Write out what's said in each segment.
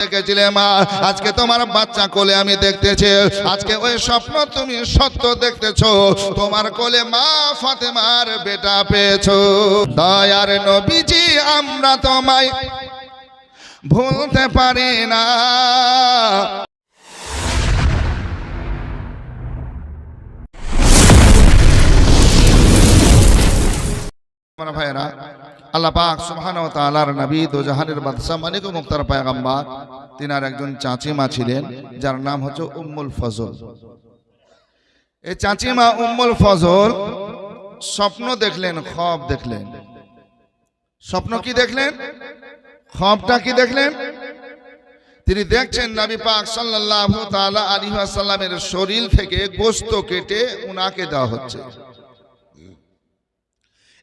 আজকে তোমার বাচ্চা কোলে আমি দেখতেছি। আজকে ওই স্বপ্ন তুমি সত্য দেখতেছো। তোমার কোলে মা ফাতেমার বেটা পেয়েছ। দয়ার নবীজি, আমরা তোমায় ভুলতে পারি না। আমার ভাইয়েরা আল্লাহ পাক সুবহানাহু ওয়া তাআলার নবী দো জাহানের বাদশা মালিক ও মুক্তার পয়গম্বর, তিনার একজন চাচিমা ছিলেন, যার নাম হচ্ছে উম্মুল ফজল। এই চাচিমা উম্মুল ফজল স্বপ্ন দেখলেন, খব দেখলেন। স্বপ্ন কি দেখলেন? খবটা কি দেখলেন? তিনি দেখছেন নবী পাক সাল্লাল্লাহু তাআলা আলাইহি ওয়াসাল্লামের শরীর থেকে গোশত কেটে উনাকে দেওয়া হচ্ছে।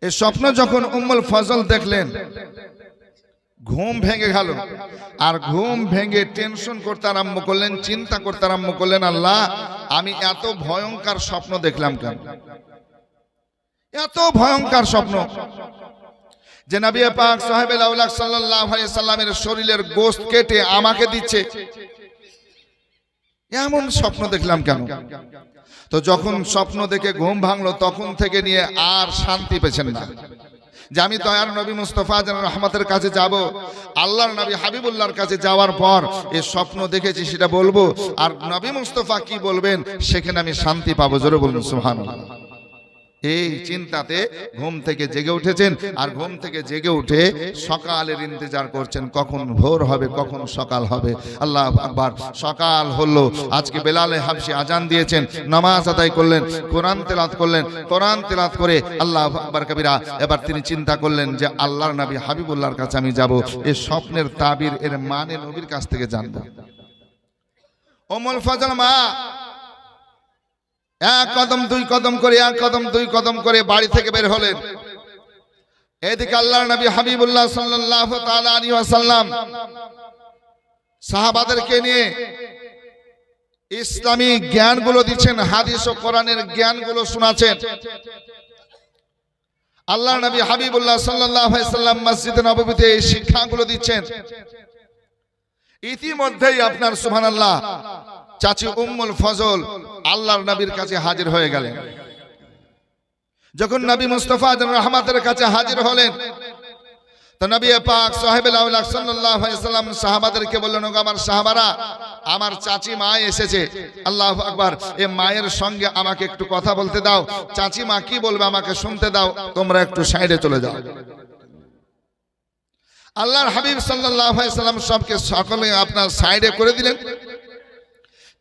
এই স্বপ্ন যখন উম্মুল ফজল দেখলেন, ঘুম ভেঙে গেল। আর ঘুম ভেঙে টেনশন করতে আরম্ভ করলেন, চিন্তা করতে আরম্ভ করলেন, আল্লাহ, আমি এত ভয়ঙ্কর স্বপ্ন দেখলাম কেন? এত ভয়ঙ্কর স্বপ্ন। যে নবী পাক সাহেব সাল্লাল্লাহু আলাইহি সাল্লামের শরীরের গোশত কেটে আমাকে দিচ্ছে। এমন স্বপ্ন দেখলাম কেন? তো যখন স্বপ্ন দেখে ঘুম ভাঙলো, তখন থেকে নিয়ে আর শান্তি পেছেন না। যে আমি দয়ার নবী মুস্তফা যেন রহমতের কাছে যাব, আল্লাহর নবী হাবিবুল্লাহর কাছে যাওয়ার পর এ স্বপ্ন দেখেছি, সেটা বলব। আর নবী মুস্তফা কি বলবেন, সেখানে আমি শান্তি পাবো, জোরে বলুন, সুবহানাল্লাহ। এই চিন্তাতে ঘুম থেকে জেগে উঠেছেন। আর ঘুম থেকে জেগে উঠে সকালের ইন্তজার করছেন। কখন ভোর হবে, কখন সকাল হবে। আল্লাহ আকবার। সকাল হলো। আজকে বেলালে হাবসি আজান দিয়েছেন। নামাজ আদায় করলেন, কোরআন তেলাত করলেন, কোরআন তেলাত করে আল্লাহ আকবার কবিরা, এবার তিনি চিন্তা করলেন যে আল্লাহর নবী হাবিবুল্লাহর কাছে আমি যাব। এই স্বপ্নের তাবির, এর মানে নবীর কাছ থেকে জানব। অমল ফজল মা এক কদম, দুই কদম করে, এক কদম, দুই কদম করে বাড়ি থেকে বের হলেন। এদিকে আল্লাহ নবী হাবিবুল্লাহ সাল্লাল্লাহু তাআলা আলাইহি ওয়াসাল্লাম সাহাবাদেরকে নিয়ে ইসলামী জ্ঞানগুলো দিচ্ছেন, হাদিস ও কোরআনের জ্ঞানগুলো শোনাচ্ছেন। আল্লাহ নবী হাবিবুল্লাহ সাল্লাম মসজিদে নববীতে এই শিক্ষাগুলো দিচ্ছেন। ইতিমধ্যেই আপনার সুবহানাল্লাহ চাচি উম্মুল ফজল আল্লাহর নবীর কাছে হাজির হয়ে গেলেন। যখন নবী মুস্তফা রহমাতের কাছে হাজির হলেন, তো নবী সাল্লাম বললেন আমার সাহাবারা, আমার চাচি এসেছে। আল্লাহু আকবার এই মায়ের সঙ্গে আমাকে একটু কথা বলতে দাও। বলবে আমাকে শুনতে দাও, তোমরা একটু সাইডে চলে আল্লাহর হাবিব সাল্লাম সবকে সকলে আপনার সাইডে করে দিলেন।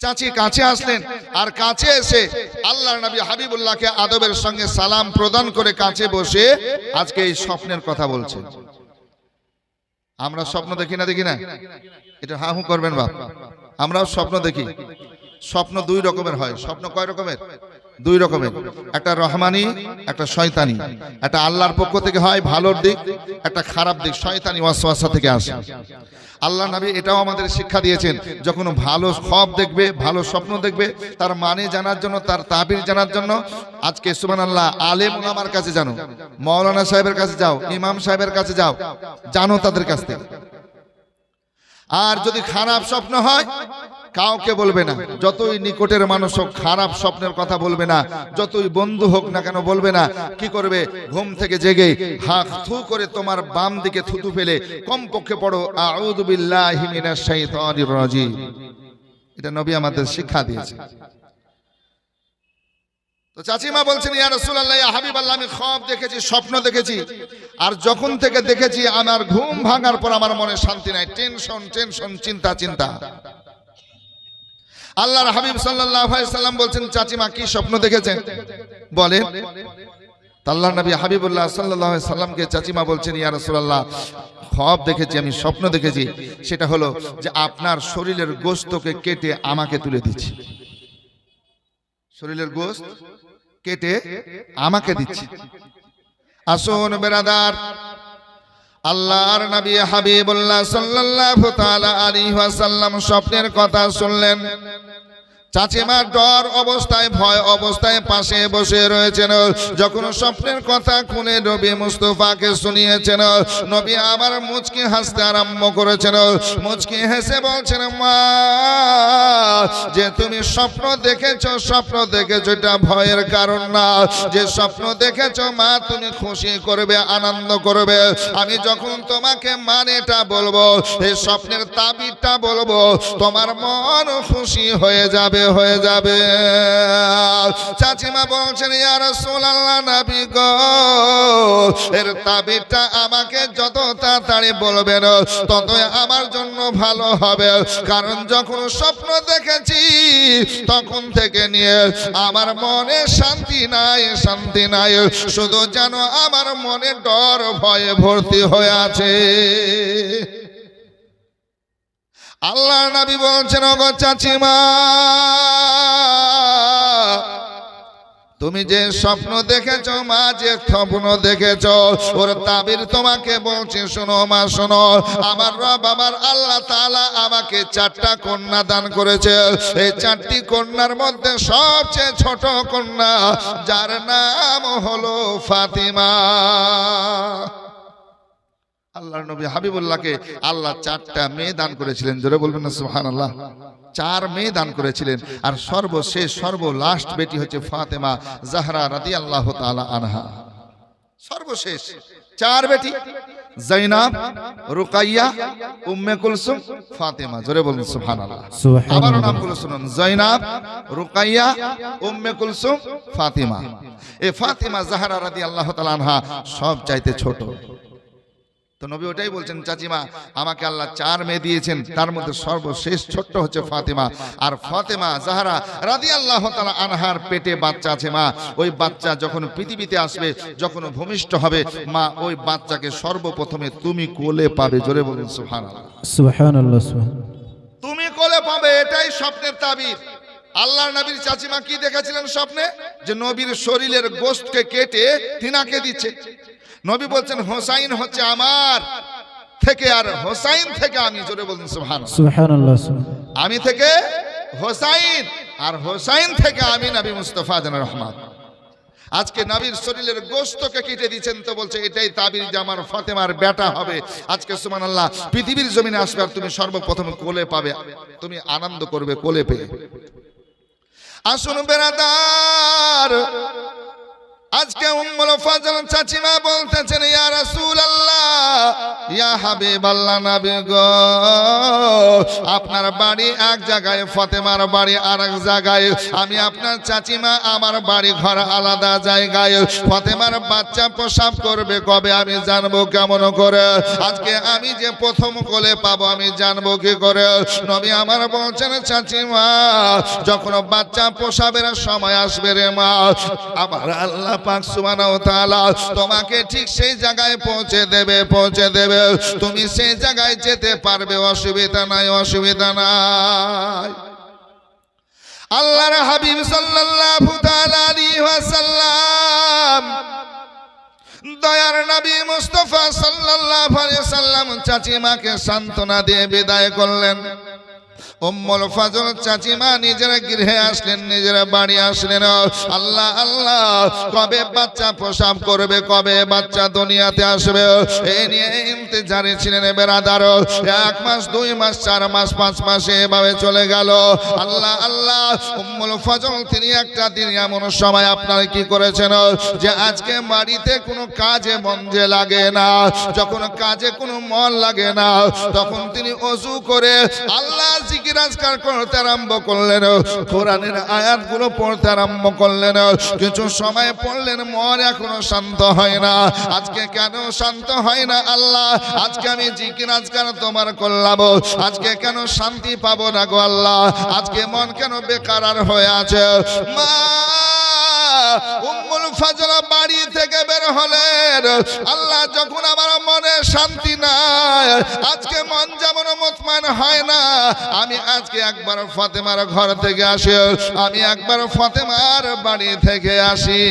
চাচি কাছে আসলেন। আর কাছে এসে আল্লাহর নবী হাবিবুল্লাহকে আদবের সঙ্গে সালাম প্রদান করে কাছে বসে আজকে এই স্বপ্নের কথা বলছে। আমরা স্বপ্ন দেখি না দেখি না? এটা হা হু করবেন বাপ। আমরাও স্বপ্ন দেখি। স্বপ্ন দুই রকমের হয়। স্বপ্ন কয় রকমের? দুই রকমের। একটা রহমানি, একটা শয়তানি। একটা আল্লাহর পক্ষ থেকে হয় ভালোর দিক, একটা খারাপ দিক। শয়তানি ওয়াসওয়াসা থেকে আসে। আল্লাহ নবী এটাও আমাদের শিক্ষা দিয়েছেন যখন ভালো খব দেখবে ভালো স্বপ্ন দেখবে তার মানে জানার জন্য তার তাবির জানার জন্য আজকে সুমান আল্লাহ আলেম আমার কাছে জানো মৌলানা সাহেবের কাছে যাও ইমাম সাহেবের কাছে যাও জানো তাদের কাছ থেকে। আর যদি খারাপ স্বপ্ন হয় কাউকে বলবে না। যতই নিকটের মানুষ হোক, খারাপ স্বপ্নের কথা বলবে না। যতই বন্ধু হোক না কেন বলবে না। কি করবে? ঘুম থেকে জেগে হাত থু করে তোমার বাম দিকে থুতু ফেলে কমপক্ষে পড়ো রাজিম। এটা নবী আমাদের শিক্ষা দিয়েছে। তো চাচিমা বলছেন, ইয়া রাসূলুল্লাহ, ইয়া হাবিবাল্লাহ, আমি খব দেখেছি, স্বপ্ন দেখেছি। আর যখন থেকে দেখেছি, আমার ঘুম ভাঙার পর আমার মনে শান্তি নাই। টেনশন টেনশন, চিন্তা চিন্তা। আল্লাহর হাবিব সাল্লাল্লাহু আলাইহি সাল্লাম বলছেন চাচিমা কি স্বপ্ন দেখেছেন? বলেন আল্লাহ নবী হাবিবুল্লাহ সাল্লাল্লাহু আলাইহি সাল্লামকে চাচিমা বলছেন, ইয়া রাসূলুল্লাহ খব দেখেছি, আমি স্বপ্ন দেখেছি। সেটা হলো যে আপনার শরীরের গোশতকে কেটে আমাকে তুলে দিচ্ছি। শরীরের গোশত কেটে আমাকে দিচ্ছি। আসুন বেরাদার, আল্লাহর নবী হাবিবুল্লাহ সাল্লাল্লাহু তাআলা আলাইহি ওয়াসাল্লাম স্বপ্নের কথা শুনলেন। চাচিমা ডর অবস্থায়, ভয় অবস্থায় পাশে বসে রয়েছেন। যখন স্বপ্নের কথা খুলে নবী মুস্তফাকে শুনিয়েছেন, নবী আবার মুচকি হাসতে আরম্ভ করেছেন। মুচকি হেসে বলছেন, মা, যে তুমি স্বপ্ন দেখেছ, স্বপ্ন দেখেছ, এটা ভয়ের কারণ না। যে স্বপ্ন দেখেছ, মা, তুমি খুশি করবে, আনন্দ করবে। আমি যখন তোমাকে মানেটা বলব, এই স্বপ্নের তাবিরটা বলব, তোমার মন খুশি হয়ে যাবে। হয়ে যাবে। চাচিমা বলছেন ইয়ার সোলাল্লাহ নাবি গো, এর তাবিরটা আমাকে যত তাড়াতাড়ি বলবেন ততই আমার জন্য ভালো হবে। কারণ যখন স্বপ্ন দেখেছি, তখন থেকে নিয়ে আমার মনে শান্তি নাই শান্তি নাই। শুধু যেন আমার মনে ডর, ভয়ে ভর্তি হয়ে আছে। আল্লাহ নবী বলছেন, ওগো চাচিমা, তুমি যে স্বপ্ন দেখেছ, মা যে স্বপ্ন দেখেছ, ওর তাবির তোমাকে বলছে, শোনো মা, শোনো, আমার রব, আমার আল্লাহ তালা আমাকে চারটা কন্যা দান করেছে। এই চারটি কন্যার মধ্যে সবচেয়ে ছোট কন্যা, যার নাম হলো ফাতিমা। আল্লাহর নবী হাবিবুল্লাহকে আল্লাহ চারটা মেয়ে দান করেছিলেন জোরে বলবেন না সুবহানাল্লাহ। চার মেয়ে দান করেছিলেন আর সর্বশেষ সর্ব লাস্ট বেটি হচ্ছে ফাতেমা জাহরা রাদিয়াল্লাহু তাআলা আনহা। সর্বশেষ চার বেটি জাইনাব রুকাইয়া উম্মে কুলসুম ফাতেমা জোরে বলুন সুবহানাল্লাহ। আবারও নামগুলো শুনুন জৈনাব রুকাইয়া উম্মে কুলসুম ফাতিমা। এ ফাতিমা জাহরা রাদিয়াল্লাহু তাআলা আনহা সব চাইতে ছোট। তো নবী ওটাই বলছেন চাচিমা আমাকে আল্লাহ চার মেয়ে দিয়েছেন তার মধ্যে সর্বশেষ ছোট্ট হচ্ছে ফাতেমা। আর ফাতেমা জাহারা রাদি আল্লাহ তালা আনহার পেটে বাচ্চা আছে মা। ওই বাচ্চা যখন পৃথিবীতে আসবে যখন ভূমিষ্ঠ হবে মা ওই বাচ্চাকে সর্বপ্রথমে তুমি কোলে পাবে। জোরে বলুন সুহান তুমি কোলে পাবে এটাই স্বপ্নের তাবির। আল্লাহর নবীর চাচিমা কি দেখেছিলেন স্বপ্নে? যে নবীর শরীরের গোস্তকে কেটে তিনাকে দিচ্ছে। নবী বলছেন হোসাইন হচ্ছে আমার থেকে আর হোসাইন থেকে আমি জোরে সুবহান সুবহানাল্লাহ। আমি থেকে হোসাইন আর হোসাইন থেকে আমি নবী মুস্তফা জান রহমান। আজকে নবীর শরীরের গোস্তকে কেটে দিচ্ছেন তো বলছে এটাই তাবির যে আমার ফাতেমার বেটা হবে। আজকে সুমান আল্লাহ পৃথিবীর জমিনে আসবে আর তুমি সর্বপ্রথম কোলে পাবে। তুমি আনন্দ করবে কোলে পেয়ে। আসুন বেড়াদার আজকে উম্মুল ফাজল চাচিমা বলতেছেন, ইয়া রাসূলুল্লাহ, ইয়া হাবিবাল্লাহ নবী গো, আপনার বাড়ি এক জায়গায়, ফাতেমার বাড়ি আর এক জায়গায়, আমি আপনার চাচিমা, আমার বাড়ি ঘর আলাদা জায়গায়, ফাতেমার বাচ্চা প্রসাব করবে কবে আমি জানব কেমন করে? আজকে আমি যে প্রথম কোলে পাবো, আমি জানব কি করে? নবী আমার বলছেন, চাচিমা, যখন বাচ্চা প্রসাবের সময় আসবে রে মা, আমার আল্লাহ পাক তাআলা তোমাকে ঠিক সেই জায়গায় পৌঁছে দেবে পৌঁছে দেবে। তুমি সেই জায়গায় যেতে পারবে, অসুবিধা নাই অসুবিধা নাই। আল্লাহর হাবিব সাল্লাল্লাহু তাআলা আলাইহি ওয়াসাল্লাম, দয়ার নবী মুস্তফা সাল্লাল্লাহু আলাইহি সাল্লাম চাচিমাকে সান্ত্বনা দিয়ে বিদায় করলেন। উম্মুল ফাজল চাচিমা নিজের গৃহে আসলেন, নিজের বাড়ি আসলেন। আল্লাহ আল্লাহ, কবে বাচ্চা প্রসাব করবে, কবে বাচ্চা দুনিয়াতে আসবে? এই নিয়ে ইন্তজারে ছিলেন বেরাদার। এক মাস, দুই মাস, চার মাস, পাঁচ মাসে এভাবে চলে গেল। আল্লাহ আল্লাহ, উম্মুল ফজল, তিনি একটা দিন এমন সময় আপনারা কি করেছেন? যে আজকে বাড়িতে কোনো কাজে যে লাগে না, যখন কাজে কোনো মন লাগে না, তখন তিনি অজু করে আল্লাহ জিকির আজকার করতে আরম্ভ করলেন। কোরআনের আয়াতগুলো পড়তে আরম্ভ করলেন। কিছু সময় পড়লেন, মন এখনও শান্ত হয় না। আজকে কেন শান্ত হয় না আল্লাহ? আজকে আমি জিকির আজকার তোমার করলাম। আজকে কেন শান্তি পাবো না গো আল্লাহ? আজকে মন কেন বেকার হয়ে আছে? মা বাড়ি থেকে বের হলেন। আল্লাহ যখন আমার মনে শান্তি নাই, আজকে মন যেমন মতমান হয় না। আমি আজকে একবার ফাতেমার ঘর থেকে আসি, আমি একবার ফাতেমার বাড়ি থেকে আসি।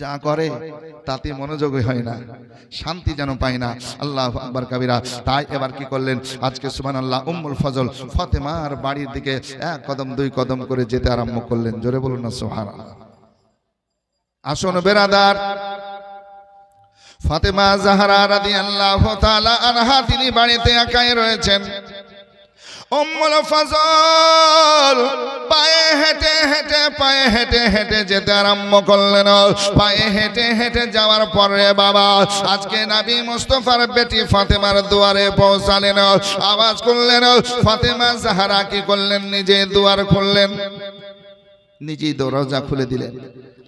যা করে, তাতে মনোযোগী হয় না, শান্তি যেন পায় না। আল্লাহ আকবর কাবিরা। তাই এবার কি করলেন? আজকে সুবান আল্লাহ উম্মুল ফজল ফতেমার বাড়ির দিকে এক কদম, দুই কদম করে যেতে আরম্ভ করলেন। জোরে বলুন না সোহান আসুন বেরাদার। ফাতেমা জাহারা রাদিয়াল্লাহু তাআলা আনহা, তিনি বাড়িতে একাই রয়েছেন। উম্মুল ফজল পায়ে হেঁটে হেঁটে, পায়ে হেঁটে হেঁটে যেতে আরম্ভ করলেন। পায়ে হেঁটে হেঁটে যাওয়ার পরে বাবা, আজকে নবী মুস্তফার বেটি ফাতেমার দুয়ারে পৌঁছালেন। আওয়াজ করলেন, ফাতেমা জাহারা কি করলেন? নিজে দুয়ার খুললেন। নিজেই দরজা খুলে দিলেন।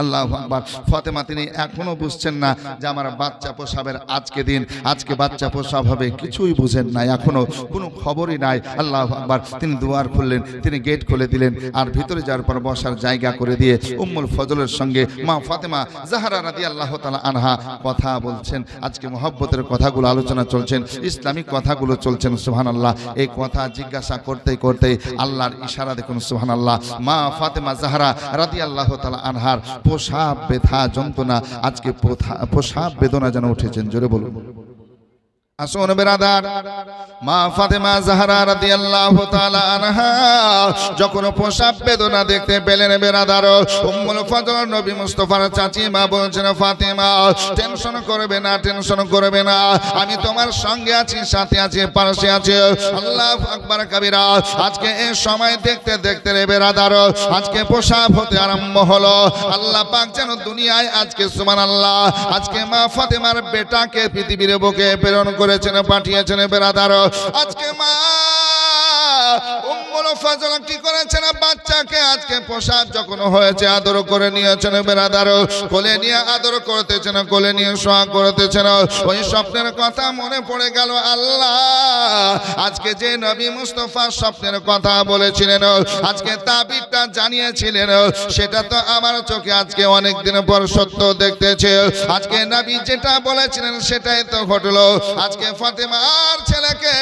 আল্লাহ আকবার। ফাতেমা তিনি এখনও বুঝছেন না যে আমার বাচ্চা প্রসাবের আজকে দিন, আজকে বাচ্চা প্রসাব হবে, কিছুই বুঝেন না এখনও, কোনো খবরই নাই। আল্লাহ আকবার। তিনি দুয়ার খুললেন, তিনি গেট খুলে দিলেন আর ভিতরে যাওয়ার পর বসার জায়গা করে দিয়ে উম্মুল ফজলের সঙ্গে মা ফাতেমা জাহারা রাদি আল্লাহ তালা আনহা কথা বলছেন। আজকে মহব্বতের কথাগুলো আলোচনা চলছেন, ইসলামিক কথাগুলো চলছেন সুহান আল্লাহ এই কথা জিজ্ঞাসা করতে করতে আল্লাহর ইশারা দেখুন সুহান আল্লাহ মা ফাতেমা জাহারা রাদি আল্লাহ তালা আনহার পোশাব ব্যথা যন্ত্রণা আজকে পোশাব বেদনা যেন উঠেছেন। জোরে বলুন। আসুন বেরাদার। মা ফাতেমা জাহরা রাদিয়াল্লাহু তাআলা আনহা যখন প্রসাব বেদনা দেখতে পেলেন বেরাদার, উম্মুল ফজল নবী মুস্তাফার চাচি মা বলছেন, ফাতেমা, টেনশন করবে না, টেনশন করবে না। আমি তোমার সঙ্গে আছি, সাথে আছি পাশে আছি। আল্লাহ আকবার কাবিরা, আজকে এই সময় দেখতে দেখতে রে বেরাদার, আজকে প্রসাব হতে আরম্ভ হলো। আল্লাহ পাক যেন দুনিয়ায় আজকে সুবহানাল্লাহ, আজকে মা ফাতেমার বেটাকে পৃথিবীর বুকে প্রেরণ করেছেন পাঠিয়েছেন বেড়াদার আজকে মা উম্মুল স্বপ্নের কথা বলেছিলেন, আজকে তাবিরটা জানিয়েছিলেন, সেটা তো আমার চোখে আজকে অনেক দিন পর সত্য দেখতেছে। আজকে নবী যেটা বলেছিলেন, সেটাই তো ঘটলো। আজকে ফাতেমার ছেলেকে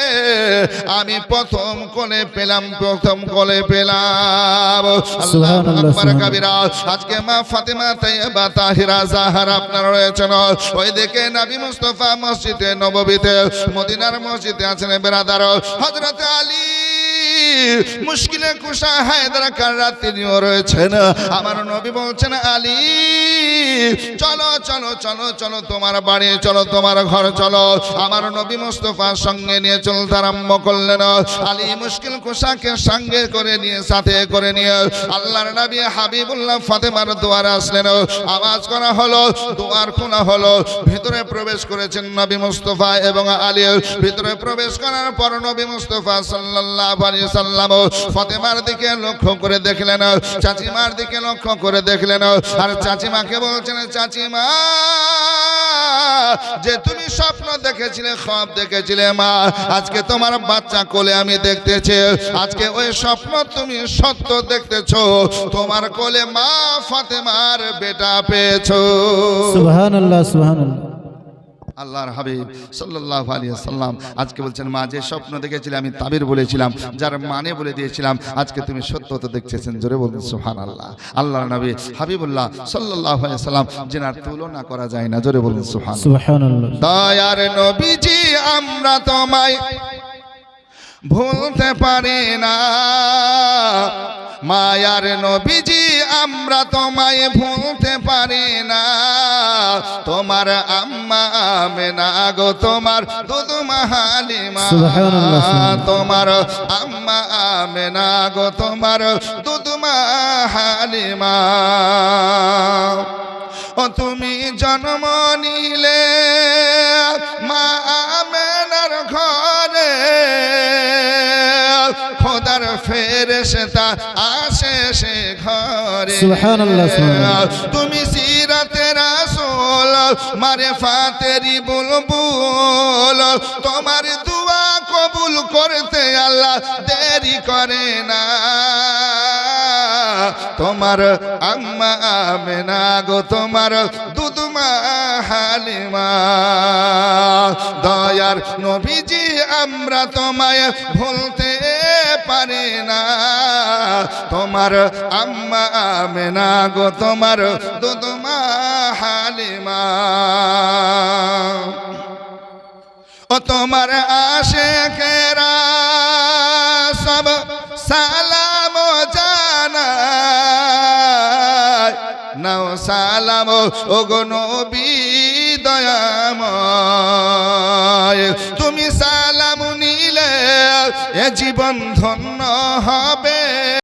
আমি প্রথম কোলে পেলাম প্রথম কলে পেলাম। আজকে মা ফাতেমা তাইয়্যিবা তাহিরা জাহারা আপনারা রয়েছেন। ওই দেখে নবী মুস্তফা মসজিদে নববীতে মদিনার মসজিদে আছেন বেরাদার। হযরত আলী মুশকিলে কুশা হায়দার তিনিও রয়েছেন। আমার নবী বলছেন, আলী, চলো চলো চলো চলো তোমার বাড়ি, চলো তোমার ঘর, চলো। আমার নবী মুস্তফার সঙ্গে নিয়ে চলতে আরম্ভ করলেন। আলী মুশকিল কুশাকে সঙ্গে করে নিয়ে, সাথে করে নিয়ে আল্লাহর নবী হাবিবুল্লাহ ফাতেমার দুয়ারে আসলেন। আওয়াজ করা হলো, দুয়ার খোলা হলো, ভিতরে প্রবেশ করেছেন নবী মুস্তফা এবং আলী। ভিতরে প্রবেশ করার পর নবী মুস্তফা সাল্লাল্লাহু আলাইহি সাল্লাম ফাতেমার দিকে লক্ষ্য করে দেখলেন, চাচিমার দিকে লক্ষ্য করে দেখলেন, আর চাচিমাকে বলছেন, চাচিমা, যে তুমি স্বপ্ন দেখেছিলে খব দেখেছিলে, মা, আজকে তোমার বাচ্চা কোলে আমি দেখতেছি, আজকে ওই স্বপ্ন তুমি সত্য দেখতেছো, তোমার কোলে মা ফাতেমার বেটা পেয়েছ। সুবহান আল্লাহ সুবহান আল্লাহ আল্লাহর হাবিব সাল্লাল্লাহু আলাইহি সাল্লাম আজকে বলছেন মা যে স্বপ্ন দেখেছিলে আমি তাবির বলেছিলাম যার মানে বলে দিয়েছিলাম আজকে তুমি সত্য তো দেখতেছেন। জোরে বলুন সুবহানাল্লাহ। আল্লাহর নবী হাবিবুল্লাহ সাল্লাল্লাহু আলাইহি সাল্লাম যেনার তুলনা করা যায় না জোরে বলুন আল্লাহ দয়ার নবীজি আমরা তোমায় ভুলতে পারি না। মায়ার নবীজি আমরা তোমায় ভুলতে পারি না। তোমার আম্মা আমেনা গো তোমার দুদুমা হালিমা সুবহানাল্লাহ, সুবহানাল্লাহ। তোমার আম্মা আমেনা গো তোমার দুদুমা হালিমা ও তুমি জন্ম নিলে মা আমেনার ঘরে খোদার ফেরেশতা আসে সে ঘরে সুবহানাল্লাহ, সুবহানাল্লাহ। তুমি মারে ফাতেরি বুলবুল। তোমার দুয়া কবুল করতে আল্লাহ দেরি করে না। তোমার আম্মা আমেনা গো, তোমার দুধমা হালিমা। দয়ার নবীজি, আমরা তোমায় ভুলতে পারি না। তোমার আম্মা আমেনা গো, তোমার দুধমা হালিমা। ও তোমার আশে আশেকেরা, সব সালাম নাও সালাম ও গো নবী দয়াময়। তুমি সালাম নিলে এ জীবন ধন্য হবে।